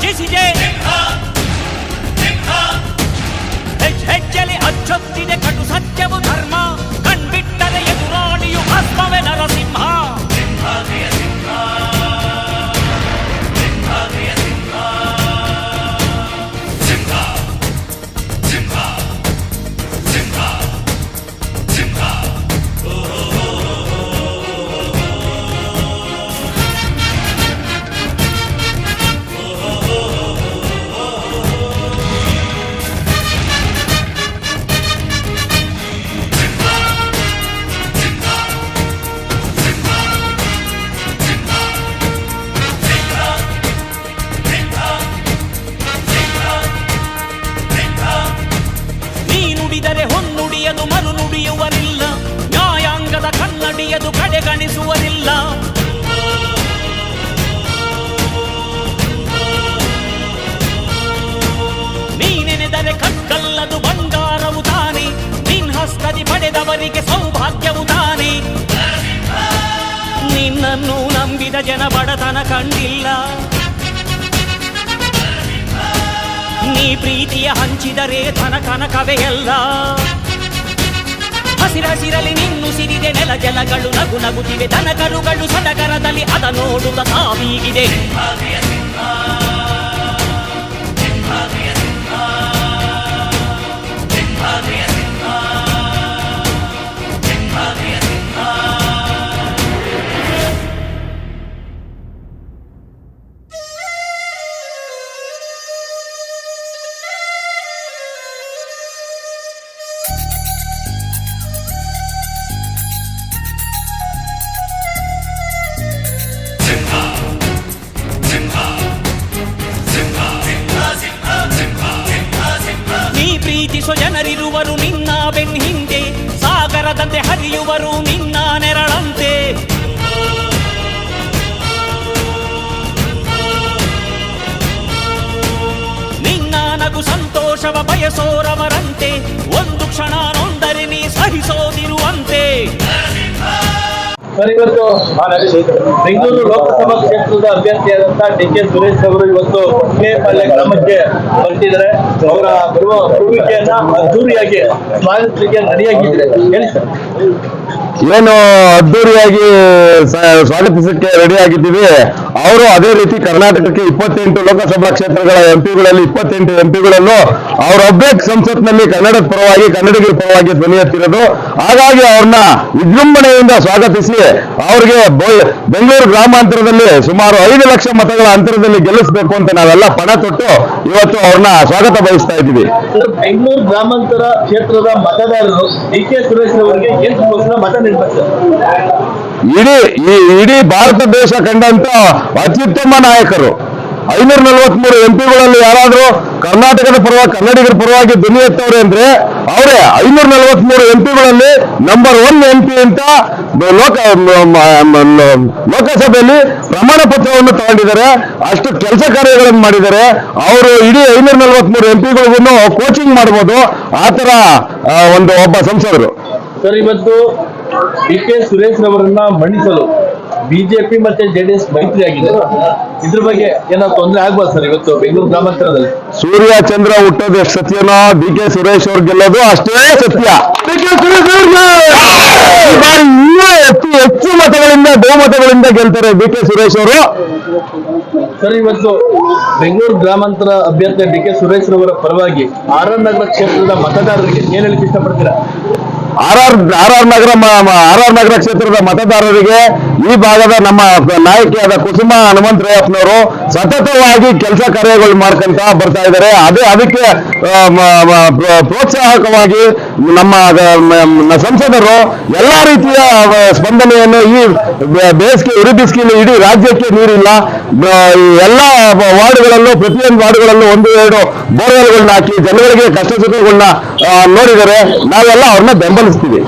ರಂಜಿಸಿದೆ hedge ಹೆಜ್ಜೆಲಿ ಅಚ್ಚೊತ್ತಿದೆ ಹೊನ್ನುಡಿಯದು ಮರು ನುಡಿಯುವರಿಲ್ಲ ನ್ಯಾಯಾಂಗದ ಕನ್ನಡಿಯದು ಕಡೆಗಣಿಸುವರಿಲ್ಲ ನೀನೆನೆದರೆ ಕಕ್ಕಲ್ಲದು ಬಂಗಾರವು ತಾನೆ. ನಿನ್ ಹಸ್ತದಿ ಪಡೆದವರಿಗೆ ಸೌಭಾಗ್ಯವು ತಾನೆ. ನಿನ್ನನ್ನು ನಂಬಿದ ಜನ ಬಡತನ ಕಂಡಿಲ್ಲ. ನೀ ಪ್ರೀತಿಯ ಹಂಚಿದರೆ ತನ ಕನಕವೇ ಹಸಿರಸಿರಲಿ ನಿನ್ನು ಸಿರಿದೆ ನೆಲ ಜಲಗಳು ನಗು ನಗುತ್ತಿವೆ ದನ ಕರುಗಳು ಸಡಗರದಲ್ಲಿ ಅದ ನೋಡುತ್ತ ತಾವೀಗಿದೆ ಪ್ರೀತಿಸೋ ಜನರಿರುವರು ನಿನ್ನ ಬೆನ್ ಹಿಂದೆ ಸಾಗರದಂತೆ ಹರಿಯುವರು ನಿನ್ನ ನೆರಳಂತೆ. ನಿನ್ನ ನಗು ಸಂತೋಷವ ಬಯಸೋರವರಂತೆ, ಒಂದು ಕ್ಷಣ ನೊಂದರೆ ನೀ ಸಹಿಸೋದಿರುವಂತೆ. ಸರ್, ಇವತ್ತು ಬೆಂಗಳೂರು ಲೋಕಸಭಾ ಕ್ಷೇತ್ರದ ಅಭ್ಯರ್ಥಿಯಾದಂತಹ ಡಿ ಕೆ ಸುರೇಶ್ ಅವರು ಇವತ್ತು ಪಾಳ್ಯ ಗ್ರಾಮಕ್ಕೆ ಬರ್ತಿದ್ದಾರೆ. ಅವರ ಬರುವ ಅದ್ದೂರಿಯಾಗಿ ಸ್ವಾಗತಿಸಲಿಕ್ಕೆ ರೆಡಿಯಾಗಿದ್ದಾರೆ ಹೇಳಿ ಸರ್. ಏನು ಅದ್ದೂರಿಯಾಗಿ ಸ್ವಾಗತಿಸಕ್ಕೆ ರೆಡಿ ಆಗಿದ್ದೀವಿ. ಅವರು ಅದೇ ರೀತಿ ಕರ್ನಾಟಕಕ್ಕೆ ಇಪ್ಪತ್ತೆಂಟು ಲೋಕಸಭಾ ಕ್ಷೇತ್ರಗಳ ಎಂಪಿಗಳಲ್ಲಿ ಇಪ್ಪತ್ತೆಂಟು ಎಂಪಿಗಳನ್ನು ಅವರೊಬ್ಬೇ ಸಂಸತ್ನಲ್ಲಿ ಕನ್ನಡದ ಪರವಾಗಿ, ಕನ್ನಡಿಗರ ಪರವಾಗಿ ಧ್ವನಿ ಎತ್ತಿರೋದು. ಹಾಗಾಗಿ ಅವ್ರನ್ನ ವಿಜೃಂಭಣೆಯಿಂದ ಸ್ವಾಗತಿಸಿ ಅವ್ರಿಗೆ ಬೆಂಗಳೂರು ಗ್ರಾಮಾಂತರದಲ್ಲಿ ಸುಮಾರು ಐದು ಲಕ್ಷ ಮತಗಳ ಅಂತರದಲ್ಲಿ ಗೆಲ್ಲಿಸಬೇಕು ಅಂತ ನಾವೆಲ್ಲ ಪಣ ತೊಟ್ಟು ಇವತ್ತು ಅವ್ರನ್ನ ಸ್ವಾಗತ ಬಯಸ್ತಾ ಇದ್ದೀವಿ. ಬೆಂಗಳೂರು ಗ್ರಾಮಾಂತರ ಕ್ಷೇತ್ರದ ಮತದಾರರು ಡಿ ಕೆ ಸುರೇಶ್ ಅವರಿಗೆ ಇಡೀ ಈ ಇಡೀ ಭಾರತ ದೇಶ ಕಂಡಂತ ಅತ್ಯುತ್ತಮ ನಾಯಕರು. ಐನೂರ ನಲವತ್ಮೂರು ಎಂಪಿಗಳಲ್ಲಿ ಯಾರಾದ್ರೂ ಕರ್ನಾಟಕದ ಪರವಾಗಿ, ಕನ್ನಡಿಗರ ಪರವಾಗಿ ಧ್ವನಿ ಎತ್ತವ್ರೆ ಅಂದ್ರೆ ಅವರೇ. ಐನೂರ ನಲವತ್ಮೂರು ಎಂಪಿಗಳಲ್ಲಿ ನಂಬರ್ ಒನ್ ಎಂಪಿ ಅಂತ ಲೋಕ ಲೋಕಸಭೆಯಲ್ಲಿ ಪ್ರಮಾಣ ಪತ್ರವನ್ನು ತಗೊಂಡಿದ್ದಾರೆ. ಅಷ್ಟು ಕೆಲಸ ಕಾರ್ಯಗಳನ್ನು ಮಾಡಿದ್ದಾರೆ. ಅವರು ಇಡೀ ಐನೂರ ನಲವತ್ಮೂರು ಎಂಪಿಗಳಿಗೂ ಕೋಚಿಂಗ್ ಮಾಡ್ಬೋದು. ಆ ತರ ಒಂದು ಒಬ್ಬ ಸಂಸದರು. ಸರ್, ಇವತ್ತು ಡಿ ಕೆ ಸುರೇಶ್ ರವರನ್ನ ಮಂಡಿಸಲು ಬಿಜೆಪಿ ಮತ್ತೆ ಜೆಡಿಎಸ್ ಮೈತ್ರಿ ಆಗಿದೆ ಇದ್ರ ಬಗ್ಗೆ ಏನಾದ್ರು ತೊಂದರೆ ಆಗ್ಬಾರ್ದು ಸರ್ ಇವತ್ತು ಬೆಂಗಳೂರು ಗ್ರಾಮಾಂತರದಲ್ಲಿ? ಸೂರ್ಯ ಚಂದ್ರ ಹುಟ್ಟೋದು ಎಷ್ಟು ಸತ್ಯನೋ ಡಿ ಕೆ. ಸುರೇಶ್ ಅವ್ರು ಗೆಲ್ಲೋದು ಅಷ್ಟೇ ಸತ್ಯ. ಹೆಚ್ಚು ಹೆಚ್ಚು ಮತಗಳಿಂದ ಬಹುಮತಗಳಿಂದ ಗೆಲ್ತಾರೆ ಡಿ ಕೆ. ಸುರೇಶ್ ಅವರು. ಸರ್ ಇವತ್ತು ಬೆಂಗಳೂರು ಗ್ರಾಮಾಂತರ ಅಭ್ಯರ್ಥಿ ಡಿ ಕೆ. ಸುರೇಶ್ ರವರ ಪರವಾಗಿ ಆರ್ ಎನ್ ನಗರ ಕ್ಷೇತ್ರದ ಮತದಾರರಿಗೆ ಏನ್ ಹೇಳಿಕ್ಕೆ ಇಷ್ಟಪಡ್ತೀರಾ? R R R R Nagar R R Nagar ಕ್ಷೇತ್ರದ ಮತದಾರರಿಗೆ ಈ ಭಾಗದ ನಮ್ಮ ನಾಯಕಿಯಾದ ಕುಸುಮ ಹನುಮಂತರಯ್ಯಪ್ಪನವರು ಸತತವಾಗಿ ಕೆಲಸ ಕಾರ್ಯಗಳು ಮಾಡ್ಕೊಂತ ಬರ್ತಾ ಇದ್ದಾರೆ. ಅದೇ ಅದಕ್ಕೆ ಪ್ರೋತ್ಸಾಹಕವಾಗಿ ನಮ್ಮ ಸಂಸದರು ಎಲ್ಲಾ ರೀತಿಯ ಸ್ಪಂದನೆಯನ್ನು ಈ ಬೇಸಿಗೆ, ಉರಿ ಬಿಸಿಲು ಇಡೀ ರಾಜ್ಯಕ್ಕೆ ನೀರಿಲ್ಲ ಎಲ್ಲ ವಾರ್ಡ್ಗಳಲ್ಲೂ, ಪ್ರತಿಯೊಂದು ವಾರ್ಡ್ಗಳಲ್ಲೂ ಒಂದು, ಎರಡು ಬೋರ್ವೆಲ್ಗಳನ್ನ ಹಾಕಿ ಜನಗಳಿಗೆ ಕಷ್ಟ ಸುಖಗಳನ್ನ ನೋಡಿದರೆ ನಾವೆಲ್ಲ ಅವ್ರನ್ನ ಬೆಂಬಲಿಸ್ತೀವಿ.